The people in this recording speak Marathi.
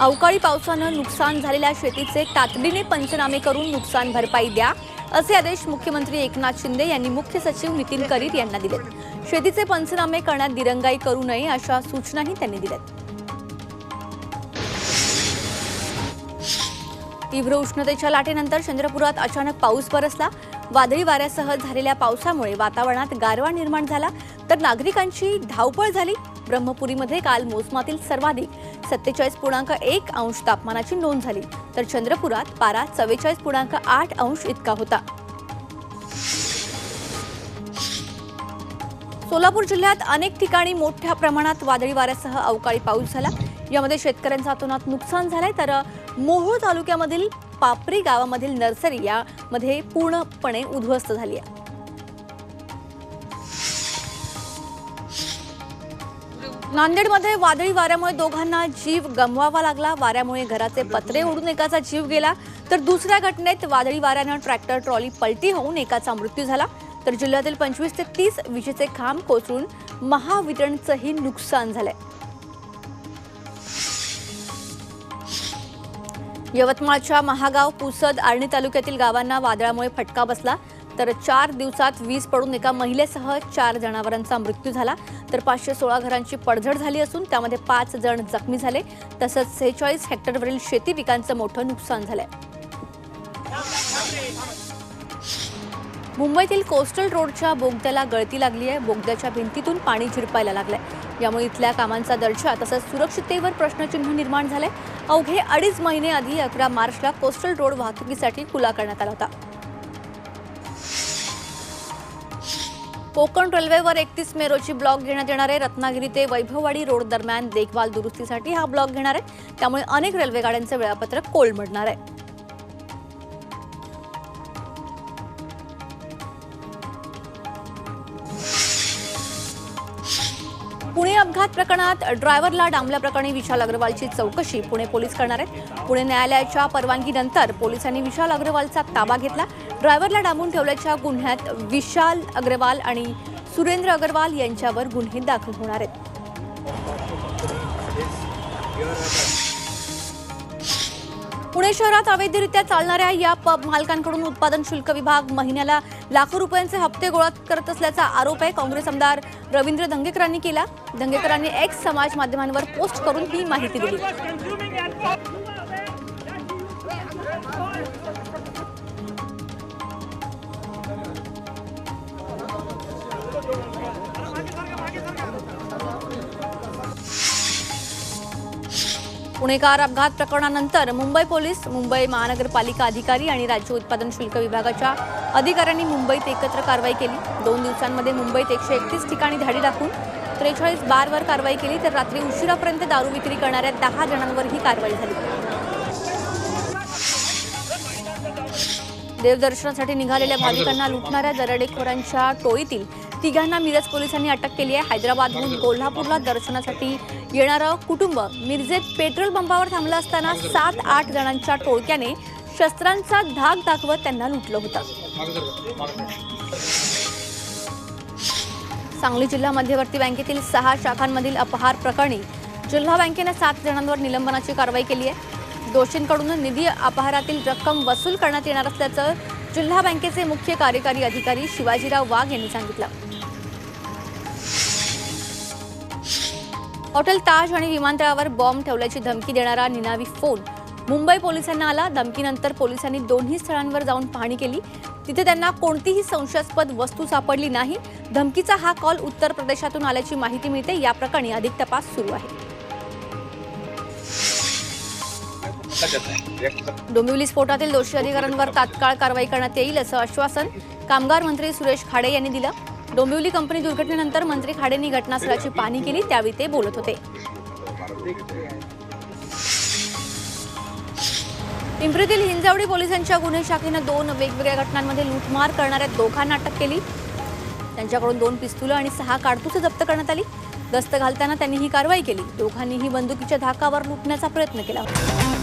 अवकाळी पावसानं नुकसान झालेल्या शेतीचे तातडीने पंचनामे करून नुकसान भरपाई द्या असे आदेश मुख्यमंत्री एकनाथ शिंदे यांनी मुख्य सचिव नितीन करीत यांना दिलेत. शेतीचे पंचनामे करण्यात दिरंगाई करू नये अशा सूचनाही त्यांनी दिल्यात. तीव्र उष्णतेच्या लाटेनंतर चंद्रपुरात अचानक पाऊस बरसला. वादळी वाऱ्यासह झालेल्या पावसामुळे वातावरणात गारवा निर्माण झाला. तर नागरिकांची धावपळ झाली. ब्रह्मपुरीमध्ये काल मोसमातील सर्वाधिक सत्तेचाळीस पूर्णांक एक अंश तापमानाची नोंद झाली. तर चंद्रपुरात पारा चव्वेचाळीस पूर्णांक आठ अंश इतका होता. सोलापूर जिल्ह्यात अनेक ठिकाणी मोठ्या प्रमाणात वादळी वाऱ्यासह अवकाळी पाऊस झाला. यामध्ये शेतकऱ्यांचं अतोनात नुकसान झालंय. तर मोहोळ तालुक्यामधील पापरी गावामधील नर्सरी यामध्ये पूर्णपणे उद्ध्वस्त झाली आहे. नांदेडमध्ये वादळी वाऱ्यामुळे दोघांना जीव गमवावा लागला. वाऱ्यामुळे घराचे पत्रे उडून एकाचा जीव गेला. तर दुसऱ्या घटनेत वादळी वाऱ्यानं ट्रॅक्टर ट्रॉली पलटी होऊन एकाचा मृत्यू झाला. तर जिल्ह्यातील पंचवीस ते तीस विजेचे खांब कोसळून महावितरणचंही नुकसान झालंय. यवतमाळच्या महागाव पुसद आर्णी तालुक्यातील गावांना वादळामुळे फटका बसला. तर चार दिवसात वीज पडून एका महिलेसह चार जनावरांचा मृत्यू झाला. तर पाचशे सोळा घरांची पडझड झाली असून त्यामध्ये पाच जण जखमी झाले. तसंच सेहेचाळीस हेक्टरवरील शेती पिकांचं मोठं नुकसान झालंय. मुंबईतील कोस्टल रोडच्या बोगद्याला गळती लागली आहे. बोगद्याच्या भिंतीतून पाणी झिरपायला लागलंय. यामुळे इथल्या कामांचा दर्जा तसंच सुरक्षिततेवर प्रश्नचिन्ह निर्माण झालंय. अवघे अडीच महिने आधी अकरा मार्चला कोस्टल रोड वाहतुकीसाठी खुला करण्यात आला होता. कोकण रेल्वेवर एकतीस मे रोजी ब्लॉक घेण्यात येणार आहे. रत्नागिरी ते वैभववाडी रोड दरम्यान देखभाल दुरुस्तीसाठी हा ब्लॉक घेणार आहे. त्यामुळे अनेक रेल्वे गाड्यांचं वेळापत्रक कोलमडणार आहे. अपघात प्रकरणात ड्रायव्हरला डांबल्याप्रकरणी विशाल अग्रवालची चौकशी पुणे पोलीस करणार आहेत. पुणे न्यायालयाच्या परवानगीनंतर पोलिसांनी विशाल अग्रवालचा ताबा घेतला. ड्रायव्हरला डांबून ठेवल्याच्या गुन्ह्यात विशाल अग्रवाल आणि सुरेंद्र अग्रवाल यांच्यावर गुन्हे दाखल होणार आहेत. पुणे शहरात अवैधरित्या चालणाऱ्या या पब मालकांकडून उत्पादन शुल्क विभाग महिन्याला लाखो रुपयांचे हप्ते गोळा करत असल्याचा आरोप आहे. काँग्रेस आमदार रवींद्र दंगेकरांनी केला. दंगेकरांनी एक्स समाज माध्यमांवर पोस्ट करून ही माहिती दिली. पुणेकार अपघात प्रकरणानंतर मुंबई पोलीस मुंबई महानगरपालिका अधिकारी आणि राज्य उत्पादन शुल्क विभागाच्या अधिकाऱ्यांनी मुंबईत एकत्र कारवाई केली. दोन दिवसांमध्ये मुंबईत एकशे एकतीस ठिकाणी धाडी टाकून त्रेचाळीस बारवर कारवाई केली तर रात्री उशिरापर्यंत दारू विक्री करणाऱ्या दहा जणांवर ही कारवाई झाली. देवदर्शनासाठी निघालेल्या भाविकांना लुटणाऱ्या दरडेखोरांच्या टोळीतील तिघांना मिरज पोलिसांनी अटक केली आहे. हैदराबादहून कोल्हापूरला दर्शनासाठी येणारं कुटुंब मिरजेत पेट्रोल पंपावर थांबलं असताना सात आठ जणांच्या टोळक्याने शस्त्रांचा धाक दाखवत त्यांना लुटलं होतं. सांगली जिल्हा मध्यवर्ती बँकेतील सहा शाखांमधील अपहार प्रकरणी जिल्हा बँकेने सात जणांवर निलंबनाची कारवाई केली आहे. दोषींकडून निधी अपहारातील रक्कम वसूल करण्यात येणार असल्याचं जिल्हा बँकेचे मुख्य कार्यकारी अधिकारी शिवाजीराव वाघ यांनी सांगितलं. हॉटेल ताज आणि विमानतळावर बॉम्ब ठेवल्याची धमकी देणारा निनावी फोन. मुंबई पोलिसांना आला. धमकीनंतर पोलिसांनी दोन्ही स्थळांवर जाऊन पाहणी केली. तिथे त्यांना कोणतीही संशयास्पद वस्तू सापडली नाही. धमकीचा हा कॉल उत्तर प्रदेशातून आल्याची माहिती मिळते. या प्रकरणी अधिक तपास सुरू आहे. डोंबिवली स्फोटातील दोषी अधिकाऱ्यांवर तात्काळ कारवाई करण्यात येईल असं आश्वासन कामगार मंत्री सुरेश खाडे यांनी दिलं. डोंबिवली कंपनी दुर्घटनेनंतर मंत्री खाडेंनी घटनास्थळाची पाहणी केली त्यावेळी ते बोलत होते. पिंपरीतील हिंजावडी पोलिसांच्या गुन्हे शाखेनं दोन वेगवेगळ्या घटनांमध्ये लूटमार करणाऱ्या दोघांना अटक केली. त्यांच्याकडून दोन पिस्तुलं आणि सहा काडतुसं जप्त करण्यात आली. गस्त घालताना त्यांनी ही कारवाई केली. दोघांनीही बंदुकीच्या धाकावर लुटण्याचा प्रयत्न केला होता.